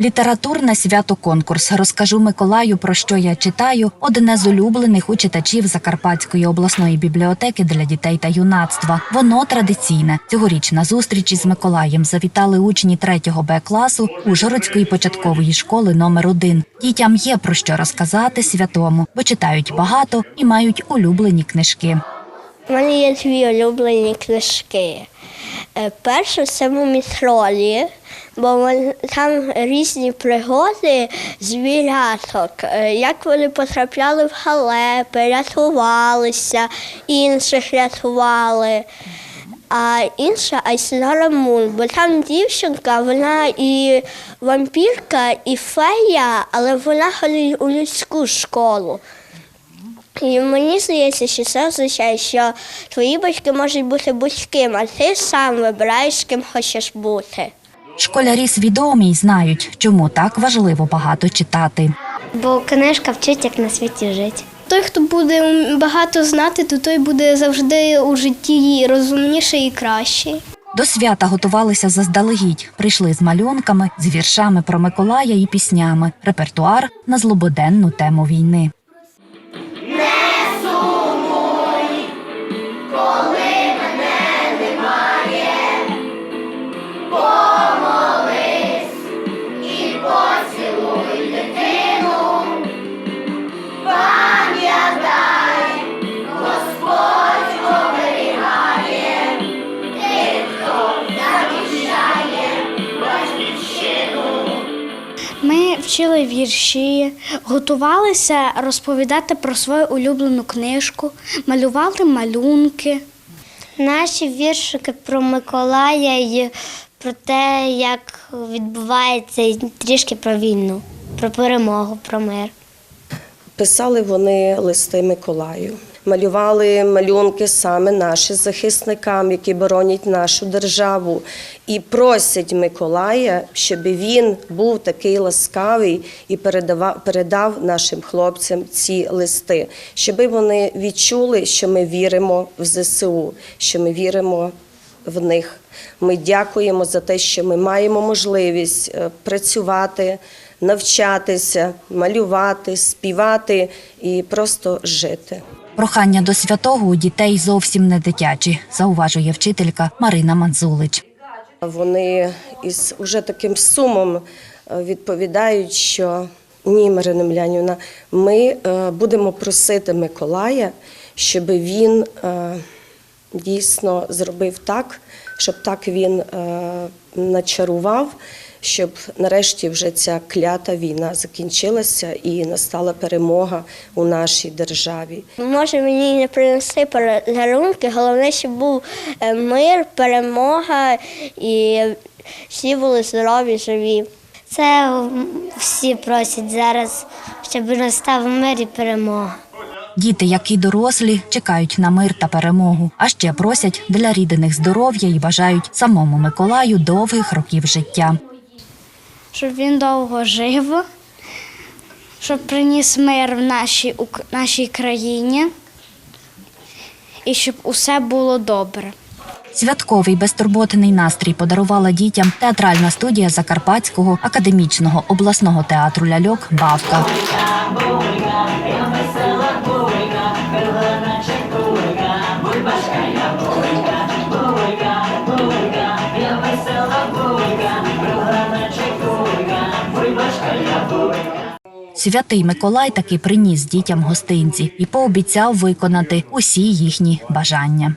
Літературне свято конкурс. Розкажу Миколаю, про що я читаю. Одне з улюблених у читачів Закарпатської обласної бібліотеки для дітей та юнацтва. Воно традиційне. Цьогоріч на зустрічі з Миколаєм завітали учні 3 Б класу Ужгородської початкової школи номер 1 Дітям є про що розказати святому, бо читають багато і мають улюблені книжки. У мене є дві улюблені книжки. Е, Перша це мумітролі, бо там різні пригоди звіряток, е, як вони потрапляли в халепи, рятувалися, інших рятували. А інша Айсінара Мун, бо там дівчинка, вона і вампірка, і фея, але вона ходить у людську школу. І мені здається, що це означає, що твої батьки можуть бути будь-ким, а ти сам вибираєш, ким хочеш бути. Школярі свідомі й знають, чому так важливо багато читати. Бо книжка вчить, як на світі жити. Той, хто буде багато знати, то той буде завжди у житті розумніший і кращий. До свята готувалися заздалегідь. Прийшли з малюнками, з віршами про Миколая і піснями. Репертуар на злободенну тему війни. Вчили вірші, готувалися розповідати про свою улюблену книжку, малювали малюнки. Наші віршики про Миколая і про те, як відбувається, і трішки про війну, про перемогу, про мир. Писали вони листи Миколаю, малювали малюнки саме наші захисникам, які боронять нашу державу, і просять Миколая, щоб він був такий ласкавий і передавав, передав нашим хлопцям ці листи, щоб вони відчули, що ми віримо в ЗСУ, що ми віримо в них. Ми дякуємо за те, що ми маємо можливість е, працювати, навчатися, малювати, співати і просто жити. Прохання до святого у дітей зовсім не дитячі, зауважує вчителька Марина Манзулич. Вони із уже таким сумом е, відповідають, що ні, Марина Млянівна, ми е, будемо просити Миколая, щоб він дійсно зробив так, щоб так він е, начарував, щоб нарешті вже ця клята війна закінчилася і настала перемога у нашій державі. Може мені не принести подарунки, головне, щоб був е, мир, перемога і всі були здорові, живі. Це всі просять зараз, щоб настав мир і перемога. Діти, як і дорослі, чекають на мир та перемогу, а ще просять для рідних здоров'я і бажають самому Миколаю довгих років життя. щоб він довго жив, щоб приніс мир в нашій, Ук- нашій країні і щоб усе було добре. Святковий безтурботний настрій подарувала дітям театральна студія Закарпатського академічного обласного театру ляльок Бавка. Святий Миколай таки приніс дітям гостинці і пообіцяв виконати усі їхні бажання.